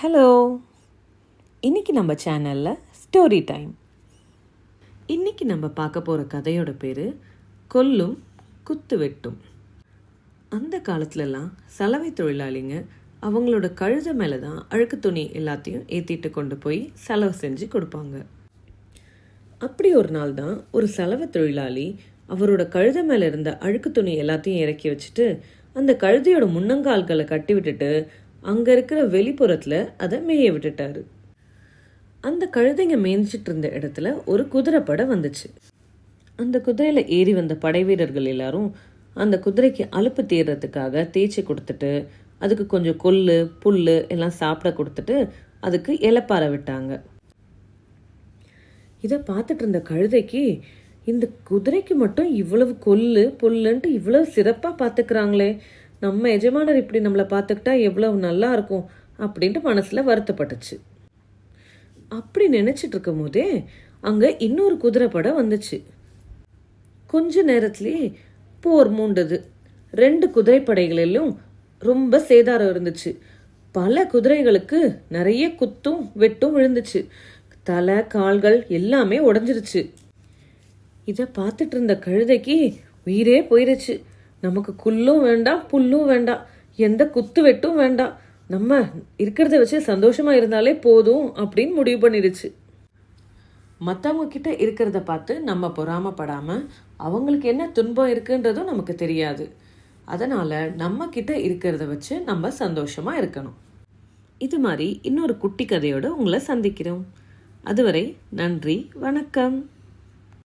Hello இன்னைக்கு நம்ம சேனலில் ஸ்டோரி டைம் இன்னைக்கு நம்ம பார்க்க போகிற கதையோட பேர் கொல்லும் குத்து வெட்டும் அந்த காலத்துலலாம் சலவை தொழிலாளிங்க அவங்களோட கழுத மேலே தான் அழுக்கு துணி எல்லாத்தையும் ஏற்றிட்டு கொண்டு போய் செலவு செஞ்சு கொடுப்பாங்க. அப்படி ஒரு நாள் தான் ஒரு சலவை தொழிலாளி அவரோட கழுத மேலே இருந்த அழுக்கு துணி எல்லாத்தையும் இறக்கி வச்சுட்டு அந்த கழுதையோட முன்னங்கால்களை கட்டி விட்டுட்டு அங்கே இருக்கிற வெளிப்புறத்தில் அதை மேய விட்டுட்டாரு. அந்த கழுதைங்க மேய்ஞ்சிட்டு இருந்த இடத்துல ஒரு குதிரை படம் வந்துச்சு. அந்த குதிரையில் ஏறி வந்த படை வீரர்கள் எல்லாரும் அந்த குதிரைக்கு அலுப்பு தேடுறதுக்காக தேய்ச்சி கொடுத்துட்டு அதுக்கு கொஞ்சம் கொள்ளு புல் எல்லாம் சாப்பிட கொடுத்துட்டு அதுக்கு இலப்பார விட்டாங்க. இதை பார்த்துட்டு இருந்த கழுதைக்கு இந்த குதிரைக்கு மட்டும் இவ்வளவு கொல்லு புல்லுன்ட்டு இவ்வளவு சிறப்பாக பார்த்துக்கிறாங்களே நம்ம எஜமானர் இப்படி நம்மளை பார்த்துக்கிட்டா எவ்வளவு நல்லா இருக்கும் அப்படின்ட்டு மனசில் வருத்தப்பட்டுச்சு. அப்படி நினச்சிட்டு இருக்கும் போதே அங்கே இன்னொரு குதிரை படம் வந்துச்சு. கொஞ்ச நேரத்துலேயே போர் மூண்டது. ரெண்டு குதிரைப்படைகளிலும் ரொம்ப சேதாரம் இருந்துச்சு. பல குதிரைகளுக்கு நிறைய குத்தும் வெட்டும் விழுந்துச்சு. தலை கால்கள் எல்லாமே உடஞ்சிருச்சு. இதை பார்த்துட்டு இருந்த கழுதைக்கு உயிரே போயிருச்சு. நமக்கு குல்லும் வேண்டாம் புல்லும் வேண்டாம் எந்த குத்து வெட்டும் வேண்டாம் நம்ம இருக்கிறத வச்சு சந்தோஷமா இருந்தாலே போதும் அப்படின்னு முடிவு பண்ணிடுச்சு மற்றவங்க கிட்ட இருக்கிறத பார்த்து நம்ம பொறாமப்படாம அவங்களுக்கு என்ன துன்பம் இருக்குன்றதும் நமக்கு தெரியாது. அதனால நம்ம கிட்ட இருக்கிறத வச்சு நம்ம சந்தோஷமா இருக்கணும். இது மாதிரி இன்னொரு குட்டி கதையோடு உங்களை சந்திக்கிறோம். அதுவரை நன்றி வணக்கம்.